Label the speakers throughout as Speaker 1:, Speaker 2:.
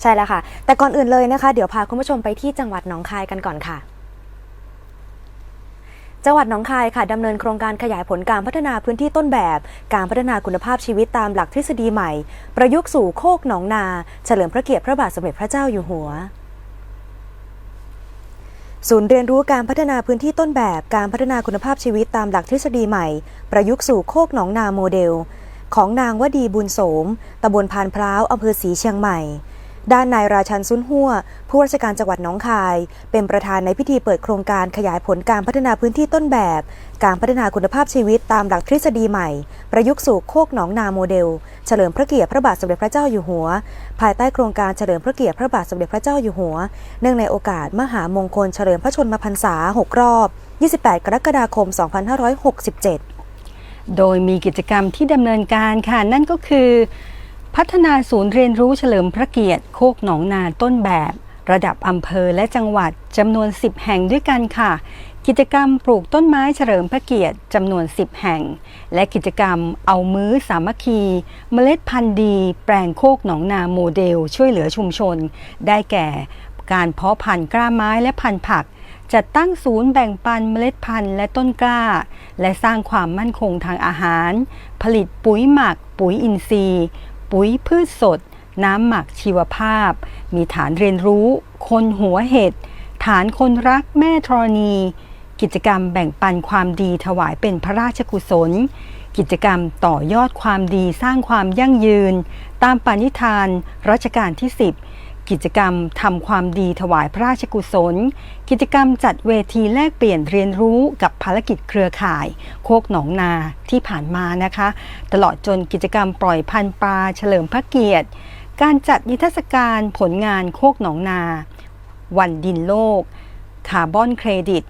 Speaker 1: ใช่แล้วค่ะ แต่ก่อนอื่นเลยนะคะ เดี๋ยวพาคุณผู้ชมไปที่จังหวัดหนองคายกันก่อนค่ะจังหวัดหนองคายค่ะดำเนินโครงการขยายผลการพัฒนาพื้นที่ต้นแบบ การพัฒนาคุณภาพชีวิตตามหลักทฤษฎีใหม่ ประยุกต์สู่โคกหนองนา เฉลิมพระเกียรติพระบาทสมเด็จพระเจ้าอยู่หัว ศูนย์เรียนรู้การพัฒนาพื้นที่ต้นแบบ การพัฒนาคุณภาพชีวิตตามหลักทฤษฎีใหม่ ประยุกต์สู่โคกหนองนาโมเดล ของนางวดีบุญโสมตำบลพานพร้าวอำเภอศรีเชียงใหม่ ด้านนายราชันซุนหัวผู้ราชการจังหวัดหนองคาย เป็นประธานในพิธีเปิดโครงการขยายผลการพัฒนาพื้นที่ต้นแบบ การพัฒนาคุณภาพชีวิตตามหลักทฤษฎีใหม่ ประยุกต์สู่โคกหนองนาโมเดล เฉลิมพระเกียรติพระบาทสมเด็จพระเจ้าอยู่หัว ภายใต้โครงการเฉลิมพระเกียรติพระบาทสมเด็จพระเจ้าอยู่หัว เนื่องในโอกาสมหามงคลเฉลิมพระชนมพรรษา 6 รอบ 28 กรกฎาคม 2567
Speaker 2: โดยมีกิจกรรมที่ดำเนินการค่ะนั่นก็คือ พัฒนาศูนย์เรียนรู้เฉลิมพระเกียรติโคกหนองนาต้นแบบ ระดับอำเภอและจังหวัดจำนวน 10 แห่งด้วยกันค่ะ กิจกรรมปลูกต้นไม้เฉลิมพระเกียรติจำนวน 10 แห่ง และกิจกรรมเอามื้อสามัคคี เมล็ดพันธุ์ดี แปลงโคกหนองนาโมเดล ช่วยเหลือชุมชน ได้แก่การเพาะพันธุ์กล้าไม้และพันธุ์ผักจัดตั้งศูนย์แบ่งปันเมล็ดพันธุ์และต้นกล้า และสร้างความมั่นคงทางอาหาร ผลิตปุ๋ยหมัก ปุ๋ยอินทรีย์ ปุ๋ยพืชสด น้ำหมักชีวภาพ มีฐานเรียนรู้ คนหัวเห็ด ฐานคนรักแม่ธรณี กิจกรรมแบ่งปันความดีถวายเป็นพระราชกุศล กิจกรรมต่อยอดความดีสร้างความยั่งยืน ตามปณิธานรัชกาลที่ 10 กิจกรรมทำความดีถวายพระราชกุศล กิจกรรมจัดเวทีแลกเปลี่ยนเรียนรู้กับภารกิจเครือข่าย โคกหนองนาที่ผ่านมานะคะ ตลอดจนกิจกรรมปล่อยพันปลาเฉลิมพระเกียรติ การจัดนิทรรศการผลงานโคกหนองนา วันดินโลก คาร์บอนเครดิต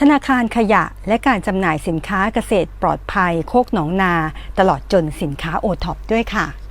Speaker 2: ธนาคารขยะและการจำหน่ายสินค้าเกษตรปลอดภัยโคกหนองนา ตลอดจนสินค้าโอท็อปด้วยค่ะ